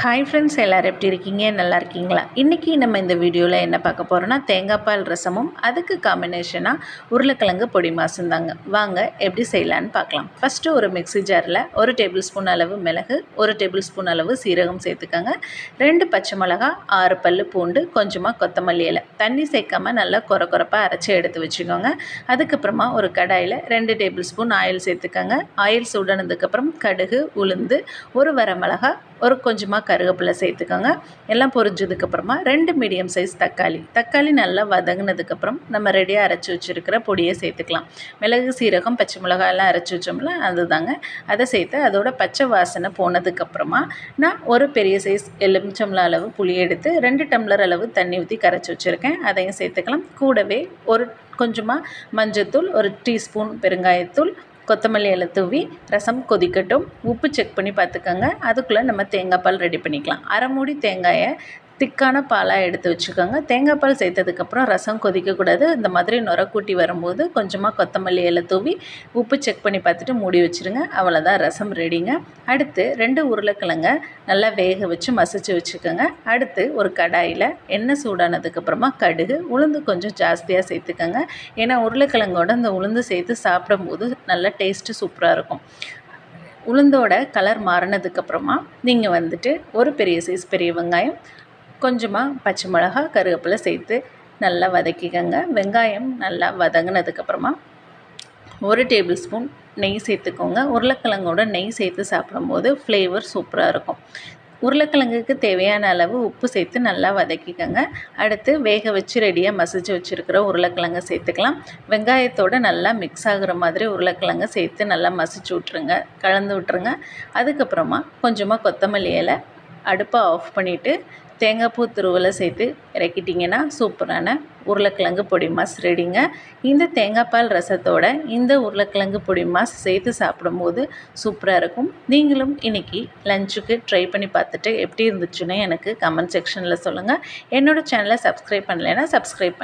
Hi friends எல்லோரும் எப்படி இருக்கீங்க? நல்லா இருக்கீங்களா? இன்றைக்கி நம்ம இந்த வீடியோவில் என்ன பார்க்க போகிறோன்னா தேங்காய் பால் ரசமும் அதுக்கு காம்பினேஷனாக உருளைக்கிழங்கு பொடி மாசம் தாங்க வாங்க எப்படி செய்யலான்னு பார்க்கலாம். ஃபஸ்ட்டு ஒரு மிக்ஸி ஜாரில் ஒரு டேபிள் ஸ்பூன் அளவு மிளகு ஒரு டேபிள் ஸ்பூன் அளவு சீரகம் சேர்த்துக்கோங்க. ரெண்டு பச்சை மிளகா ஆறு பல் பூண்டு கொஞ்சமாக கொத்தமல்லி இலை. தண்ணி சேர்க்காமல் நல்லா குறை குறைப்பாக அரைச்சி எடுத்து வச்சுக்கோங்க. அதுக்கப்புறமா ஒரு கடாயில் ரெண்டு டேபிள் ஸ்பூன் ஆயில் சேர்த்துக்கோங்க. ஆயில் சூடானதுக்கப்புறம் கடுகு உளுந்து ஒரு வரமிளகா ஒரு கொஞ்சமாக கருவேப்பிலை சேர்த்துக்கோங்க. எல்லாம் பொரிஞ்சதுக்கப்புறமா ரெண்டு மீடியம் சைஸ் தக்காளி. தக்காளி நல்லா வதங்கினதுக்கப்புறம் நம்ம ரெடியாக அரைச்சி வச்சுருக்கிற பொடியை சேர்த்துக்கலாம். மிளகு சீரகம் பச்சை மிளகாய் எல்லாம் அரைச்சி வச்சோம்ல அதுதாங்க. அதை சேர்த்து அதோட பச்சை வாசனை போனதுக்கப்புறமா நான் ஒரு பெரிய சைஸ் எலுமிச்சம்ல அளவு புளி எடுத்து ரெண்டு டம்ளர் அளவு தண்ணி ஊற்றி கரைச்சி வச்சுருக்கேன். அதையும் சேர்த்துக்கலாம். கூடவே ஒரு கொஞ்சமாக மஞ்சத்தூள் ஒரு டீஸ்பூன் பெருங்காயத்தூள் கொத்தமல்லி இலை தூவி ரசம் கொதிக்கட்டும். உப்பு செக் பண்ணி பார்த்துக்கோங்க. அதுக்குள்ளே நம்ம தேங்காய் பால் ரெடி பண்ணிக்கலாம். அரை மூடி தேங்காயை திக்கான பாலாக எடுத்து வச்சுக்கோங்க. தேங்காய் பால் சேர்த்ததுக்கப்புறம் ரசம் கொதிக்கக்கூடாது. இந்த மாதிரி நுரக்கூட்டி வரும்போது கொஞ்சமாக கொத்தமல்லி இலை தூவி உப்பு செக் பண்ணி பார்த்துட்டு மூடி வச்சுருங்க. அவ்வளோதான் ரசம் ரெடிங்க அடுத்து ரெண்டு உருளைக்கிழங்க நல்லா வேக வச்சு மசிச்சு வச்சுக்கோங்க. அடுத்து ஒரு கடாயில் எண்ணெய் சூடானதுக்கப்புறமா கடுகு உளுந்து கொஞ்சம் ஜாஸ்தியாக சேர்த்துக்கோங்க. ஏன்னா உருளைக்கிழங்கோட அந்த உளுந்து சேர்த்து சாப்பிடும்போது நல்லா டேஸ்ட்டு சூப்பராக இருக்கும். உளுந்தோட கலர் மாறினதுக்கப்புறமா நீங்கள் வந்துட்டு ஒரு பெரிய சைஸ் பெரிய வெங்காயம் கொஞ்சமாக பச்சை மிளகா கருவேப்பிலை சேர்த்து நல்லா வதக்கிக்கோங்க. வெங்காயம் நல்லா வதங்கினதுக்கப்புறமா ஒரு டேபிள் ஸ்பூன் நெய் சேர்த்துக்கோங்க. உருளைக்கிழங்கோட நெய் சேர்த்து சாப்பிடும்போது ஃப்ளேவர் சூப்பராக இருக்கும். உருளைக்கிழங்குக்கு தேவையான அளவு உப்பு சேர்த்து நல்லா வதக்கிக்கோங்க. அடுத்து வேக வச்சு ரெடியாக மசிச்சு வச்சுருக்கிற உருளைக்கிழங்க சேர்த்துக்கலாம். வெங்காயத்தோடு நல்லா மிக்ஸ் ஆகுற மாதிரி உருளைக்கிழங்க சேர்த்து நல்லா மசிச்சு விட்ருங்க கலந்து விட்ருங்க அதுக்கப்புறமா கொஞ்சமாக கொத்தமல்லி இலை அடுப்பை ஆஃப் பண்ணிவிட்டு தேங்காய் பூ துருவலை சேர்த்து இறக்கிட்டிங்கன்னா சூப்பரான உருளைக்கிழங்கு பொடி மாஸ் ரெடிங்க. இந்த தேங்காய் பால் ரசத்தோட இந்த உருளைக்கிழங்கு பொடி மாஸ் சேர்த்து சாப்பிடும்போது சூப்பராக இருக்கும். நீங்களும் இன்றைக்கி லஞ்சுக்கு ட்ரை பண்ணி பார்த்துட்டு எப்படி இருந்துச்சுன்னு எனக்கு கமெண்ட் செக்ஷனில் சொல்லுங்கள் என்னோடய சேனலை சப்ஸ்கிரைப் பண்ணலைன்னா சப்ஸ்கிரைப் பண்ணி